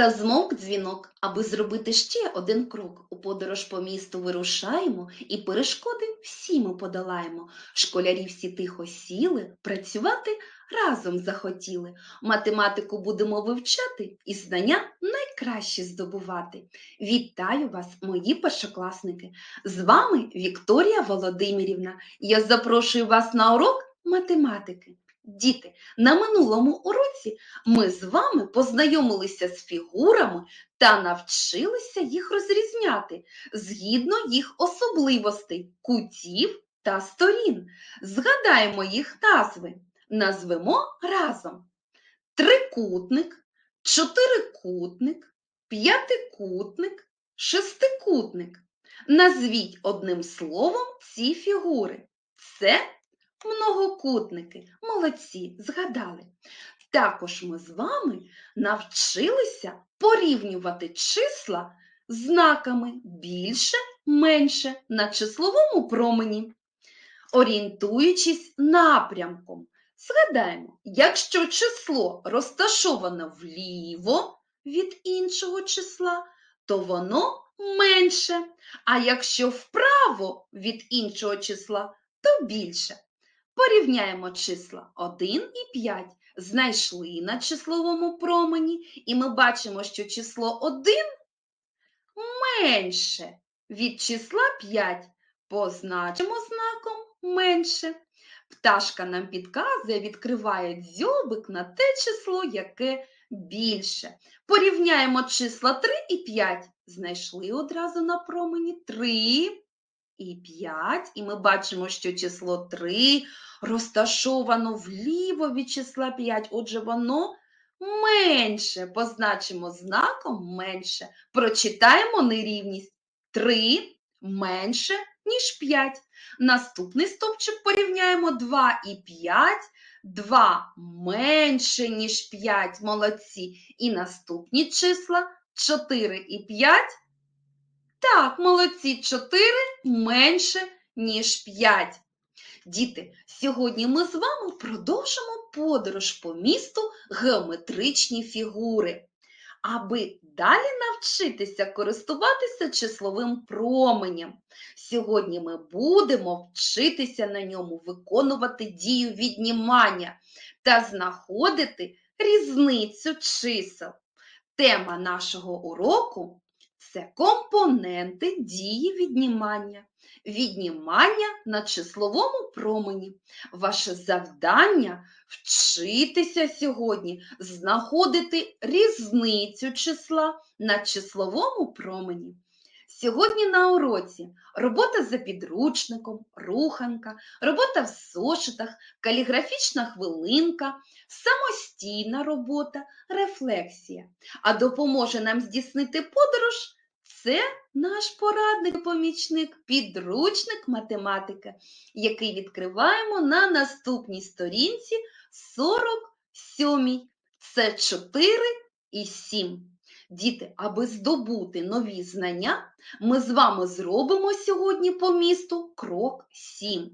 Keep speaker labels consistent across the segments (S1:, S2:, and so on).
S1: Та змовк дзвінок, аби зробити ще один крок. У подорож по місту вирушаємо, і перешкоди всі ми подолаємо. Школярі всі тихо сіли, працювати разом захотіли. Математику будемо вивчати і знання найкраще здобувати. Вітаю вас, мої першокласники! З вами Вікторія Володимирівна. Я запрошую вас на урок математики. Діти, на минулому уроці ми з вами познайомилися з фігурами та навчилися їх розрізняти згідно їх особливостей, кутів та сторін. Згадаємо їх назви. Назвемо разом: трикутник, чотирикутник, п'ятикутник, шестикутник. Назвіть одним словом ці фігури. Це многокутники. Молодці, згадали. Також ми з вами навчилися порівнювати числа знаками більше, менше на числовому промені. Орієнтуючись напрямком, згадаємо, якщо число розташоване вліво від іншого числа, то воно менше, а якщо вправо від іншого числа, то більше. Порівняємо числа 1 і 5. Знайшли на числовому промені, і ми бачимо, що число 1 менше від числа 5. Позначимо знаком менше. Пташка нам підказує, відкриває дзьобик на те число, яке більше. Порівняємо числа 3 і 5. Знайшли одразу на промені 3 і 5, і ми бачимо, що число 3 розташовано вліво від числа 5, отже, воно менше. Позначимо знаком менше. Прочитаємо нерівність. 3 менше, ніж 5. Наступний стовпчик порівняємо 2 і 5. 2 менше, ніж 5, молодці. І наступні числа 4 і 5. Так, молодці, 4 менше, ніж 5. Діти, сьогодні ми з вами продовжимо подорож по місту геометричні фігури. Аби далі навчитися користуватися числовим променем. Сьогодні ми будемо вчитися на ньому виконувати дію віднімання та знаходити різницю чисел. Тема нашого уроку це компоненти дії віднімання. Віднімання на числовому промені. Ваше завдання вчитися сьогодні, знаходити різницю числа на числовому промені. Сьогодні на уроці робота за підручником, руханка, робота в зошитах, каліграфічна хвилинка, самостійна робота, рефлексія. А допоможе нам здійснити подорож це наш порадник-помічник, підручник математики, який відкриваємо на наступній сторінці 47. Це 4 і 7. Діти, аби здобути нові знання, ми з вами зробимо сьогодні по місту крок 7.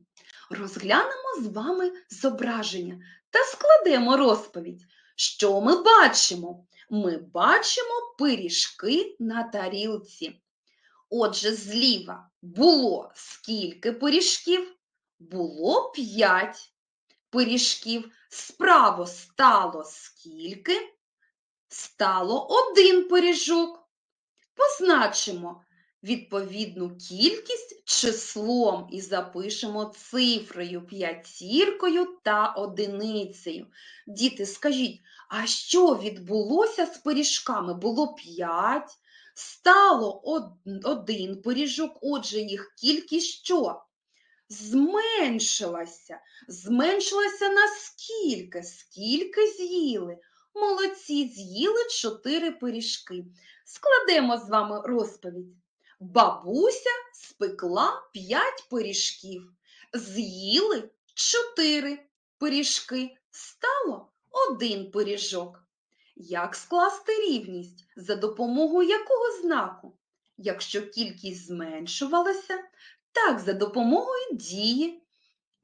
S1: Розглянемо з вами зображення та складемо розповідь. Що ми бачимо? Ми бачимо пиріжки на тарілці. Отже, зліва було скільки пиріжків? Було 5 пиріжків. Справа стало скільки? Стало один пиріжок. Позначимо відповідну кількість числом і запишемо цифрою п'ятіркою та одиницею. Діти, скажіть, а що відбулося з пиріжками? Було 5, стало один пиріжок, отже, їх кількість що? Зменшилася. Зменшилася на скільки? З'їли? Молодці, з'їли 4 пиріжки. Складемо з вами розповідь. Бабуся спекла 5 пиріжків. З'їли 4 пиріжки. Стало один пиріжок. Як скласти рівність? За допомогою якого знаку? Якщо кількість зменшувалася, так, за допомогою дії,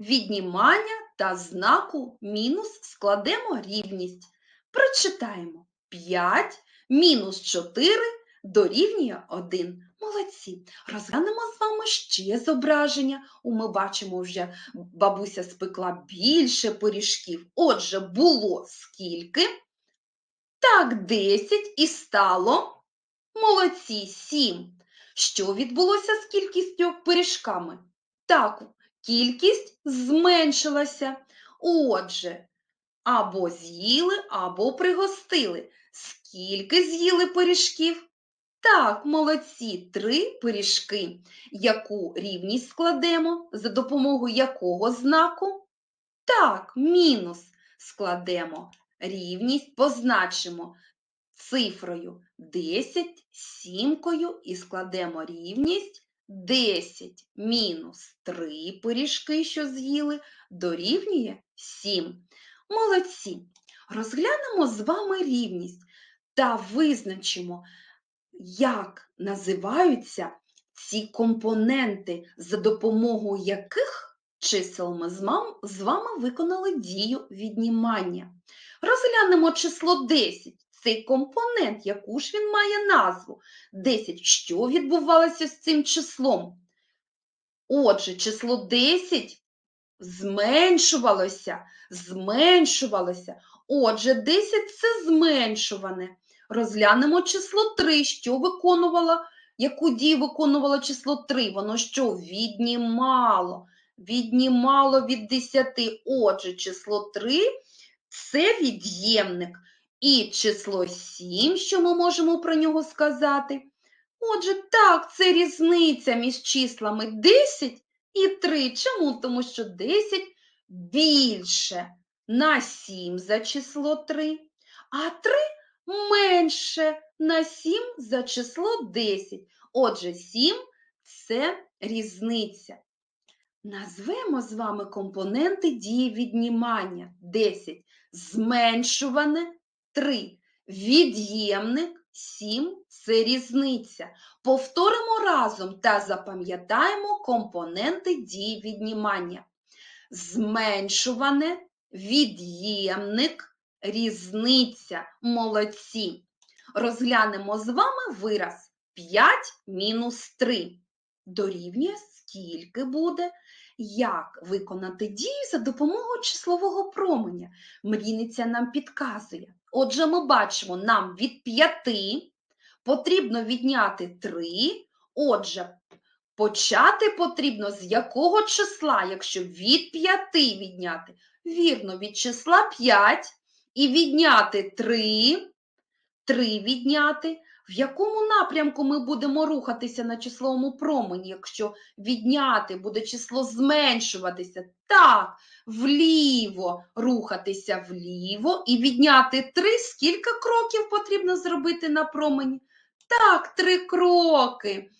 S1: віднімання та знаку мінус складемо рівність. Прочитаємо. 5 мінус 4 дорівнює 1. Молодці. Розглянемо з вами ще зображення. Ми бачимо, вже бабуся спекла більше пиріжків. Отже, було скільки? Так, 10 і стало. Молодці, 7. Що відбулося з кількістю пиріжками? Так, кількість зменшилася. Отже, або з'їли, або пригостили. Скільки з'їли пиріжків? Так, молодці, три пиріжки. Яку рівність складемо? За допомогою якого знаку? Так, мінус складемо. Рівність позначимо цифрою 10, сімкою і складемо рівність 10 мінус 3 пиріжки, що з'їли, дорівнює 7. Молодці. Розглянемо з вами рівність та визначимо, як називаються ці компоненти, за допомогою яких чисел ми з вами виконали дію віднімання. Розглянемо число 10. Цей компонент, яку ж він має назву? 10. Що відбувалося з цим числом? Отже, число 10 зменшувалося, зменшувалося. Отже, 10 це зменшуване. Розглянемо число 3, що виконувало, яку дію виконувало число 3? Воно що віднімало? Віднімало від 10. Отже, число 3 це від'ємник. І число 7, що ми можемо про нього сказати? Отже, так, це різниця між числами 10 і 3. Чому? Тому що 10 більше на 7 за число 3, а 3 менше на 7 за число 10. Отже, 7 це різниця. Назвемо з вами компоненти дії віднімання. 10 зменшуване 3. Від'ємник 7 це різниця. Повторимо разом та запам'ятаємо компоненти дії віднімання. Зменшуване, від'ємник, різниця. Молодці. Розглянемо з вами вираз 5 мінус 3. Дорівнює скільки буде? Як виконати дію за допомогою числового променя? Мрійниця нам підказує. Отже, ми бачимо, нам від 5 потрібно відняти 3. Отже, почати потрібно з якого числа, якщо від 5 відняти? Вірно, від числа 5 і відняти 3. 3 відняти. В якому напрямку ми будемо рухатися на числовому промені, якщо відняти буде число зменшуватися? Так, вліво рухатися вліво і відняти 3. Скільки кроків потрібно зробити на промені? Так, три кроки.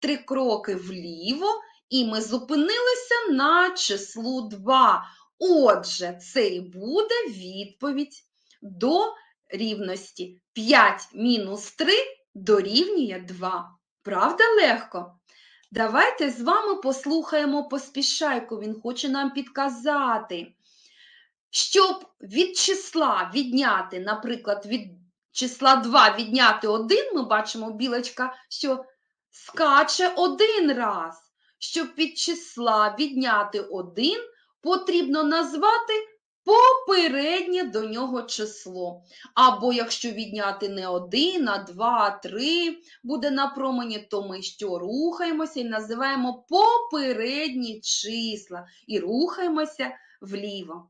S1: Три кроки вліво, і ми зупинилися на числу 2. Отже, це і буде відповідь до рівності 5 мінус 3 дорівнює 2. Правда легко? Давайте з вами послухаємо поспішайку, він хоче нам підказати. Щоб від числа відняти, наприклад, від числа 2 відняти 1, ми бачимо, білочка, що скаче один раз. Щоб від числа відняти 1, потрібно назвати попереднє до нього число. Або якщо відняти не один, а два, три буде на промені, то ми що рухаємося і називаємо попередні числа і рухаємося вліво.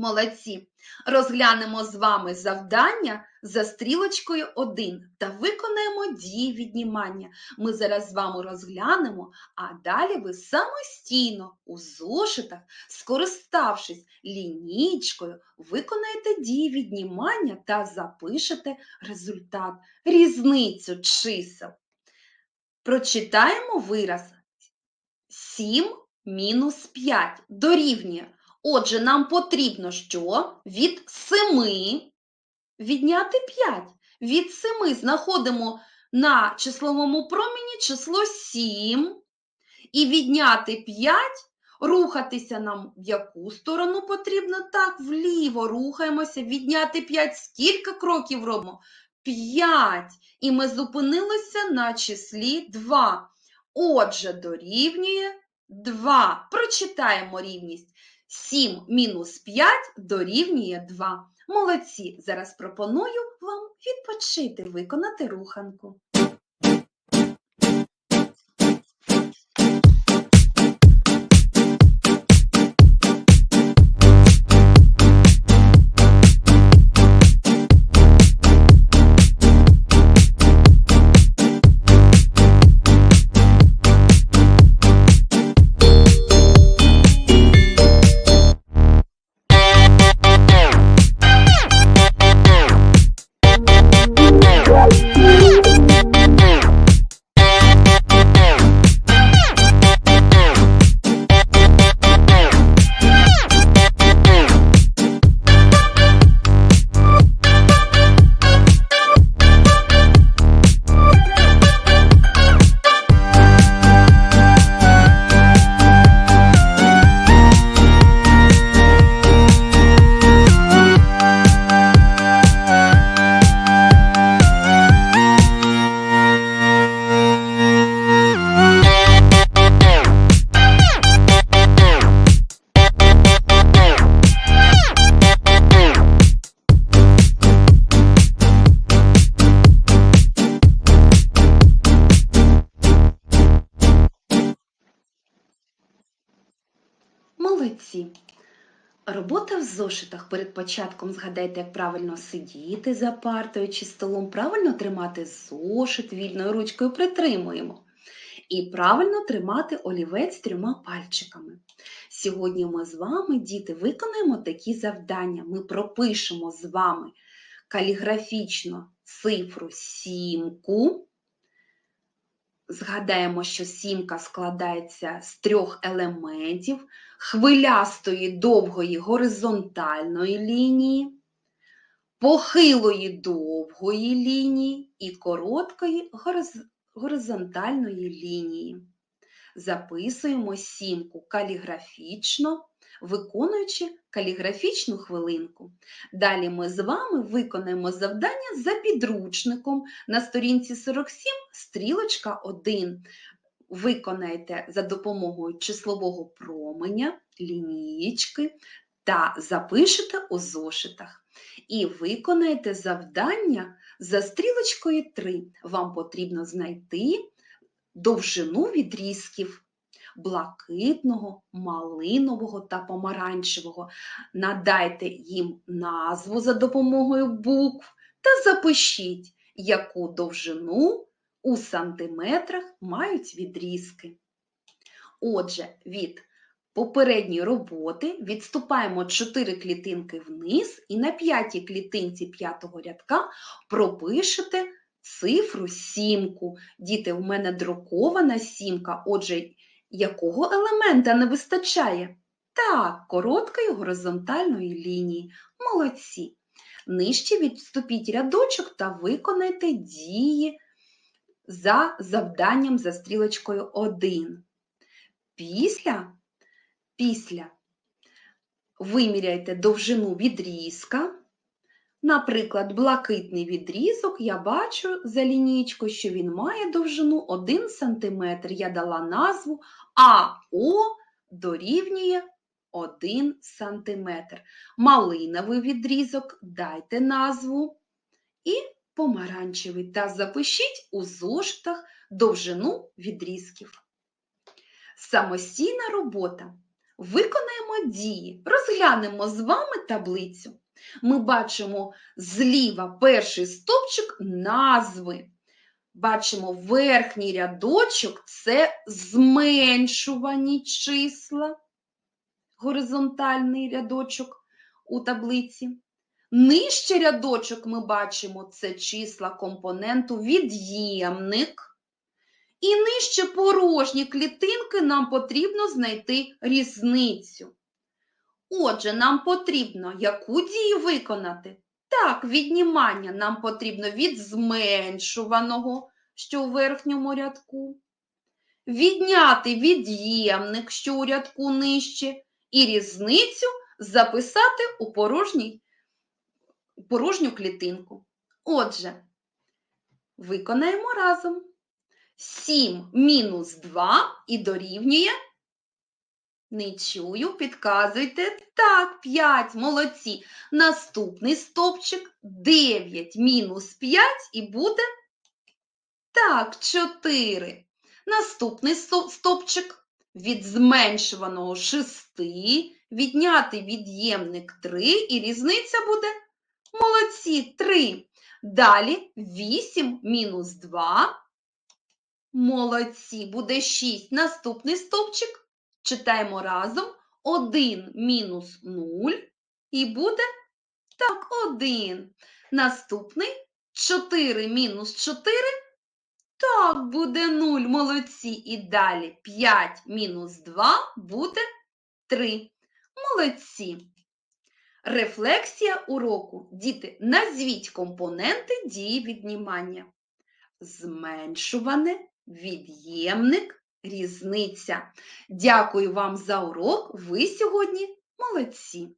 S1: Молодці. Розглянемо з вами завдання за стрілочкою 1 та виконаємо дії віднімання. Ми зараз з вами розглянемо, а далі ви самостійно у зошитах, скориставшись лінійкою, виконаєте дії віднімання та запишете результат, різницю чисел. Прочитаємо вираз 7 мінус 5 дорівнює. Отже, нам потрібно що? Від 7 відняти 5. Від 7 знаходимо на числовому промені число 7 і відняти 5 Рухатися нам в яку сторону потрібно? Так, вліво рухаємося, відняти 5. Скільки кроків робимо? 5. І ми зупинилися на числі 2. Отже, дорівнює 2. Прочитаємо рівність. 7 мінус 5 дорівнює 2. Молодці! Зараз пропоную вам відпочити, виконати руханку. Молодці! Робота в зошитах перед початком згадайте, як правильно сидіти за партою чи столом, правильно тримати зошит вільною ручкою притримуємо. І правильно тримати олівець трьома пальчиками. Сьогодні ми з вами, діти, виконаємо такі завдання. Ми пропишемо з вами каліграфічно цифру сімку. Згадаємо, що сімка складається з трьох елементів хвилястої довгої горизонтальної лінії, похилої довгої лінії і короткої гороз- горизонтальної лінії. Записуємо сімку каліграфічно, виконуючи каліграфічну хвилинку. Далі ми з вами виконаємо завдання за підручником на сторінці 47, стрілочка 1 виконаєте за допомогою числового променя, лінієчки та запишете у зошитах. І виконаєте завдання за стрілочкою 3. Вам потрібно знайти довжину відрізків блакитного, малинового та помаранчевого. Надайте їм назву за допомогою букв та запишіть, яку довжину у сантиметрах мають відрізки. Отже, від попередньої роботи відступаємо 4 клітинки вниз і на п'ятій клітинці п'ятого рядка пропишете цифру сімку. Діти, у мене друкована сімка, отже, якого елемента не вистачає? Так, короткої горизонтальної лінії. Молодці. Нижче відступіть рядочок та виконайте дії за завданням за стрілочкою 1. Після, після виміряйте довжину відрізка. Наприклад, блакитний відрізок я бачу за лінійкою, що він має довжину 1 см. Я дала назву АО дорівнює 1 см. Малиновий відрізок дайте назву і помаранчевий та запишіть у зошитах довжину відрізків. Самостійна робота. Виконаємо дії, розглянемо з вами таблицю. Ми бачимо зліва перший стовпчик назви. Бачимо верхній рядочок це зменшувані числа, горизонтальний рядочок у таблиці. Нижче рядочок ми бачимо це числа компоненту від'ємник. І нижче порожні клітинки нам потрібно знайти різницю. Отже, нам потрібно яку дію виконати? Так, віднімання нам потрібно від зменшуваного, що у верхньому рядку, відняти від'ємник, що у рядку нижче, і різницю записати у порожній, порожню клітинку. Отже, виконаємо разом. 7 мінус 2 і дорівнює. Не чую, підказуйте. Так, 5, молодці. Наступний стовпчик 9 мінус 5 і буде так, 4. Наступний сто- стовпчик від зменшуваного 6, відняти від'ємник 3 і різниця буде молодці 3. Далі 8 мінус 2. Молодці, буде 6. Наступний стовпчик читаємо разом. 1 мінус 0 і буде так, 1. Наступний 4 мінус 4. Так, буде 0. Молодці. І далі 5 мінус 2 буде 3. Молодці. Рефлексія уроку. Діти, назвіть компоненти дії віднімання. Зменшуване, від'ємник, різниця. Дякую вам за урок. Ви сьогодні молодці.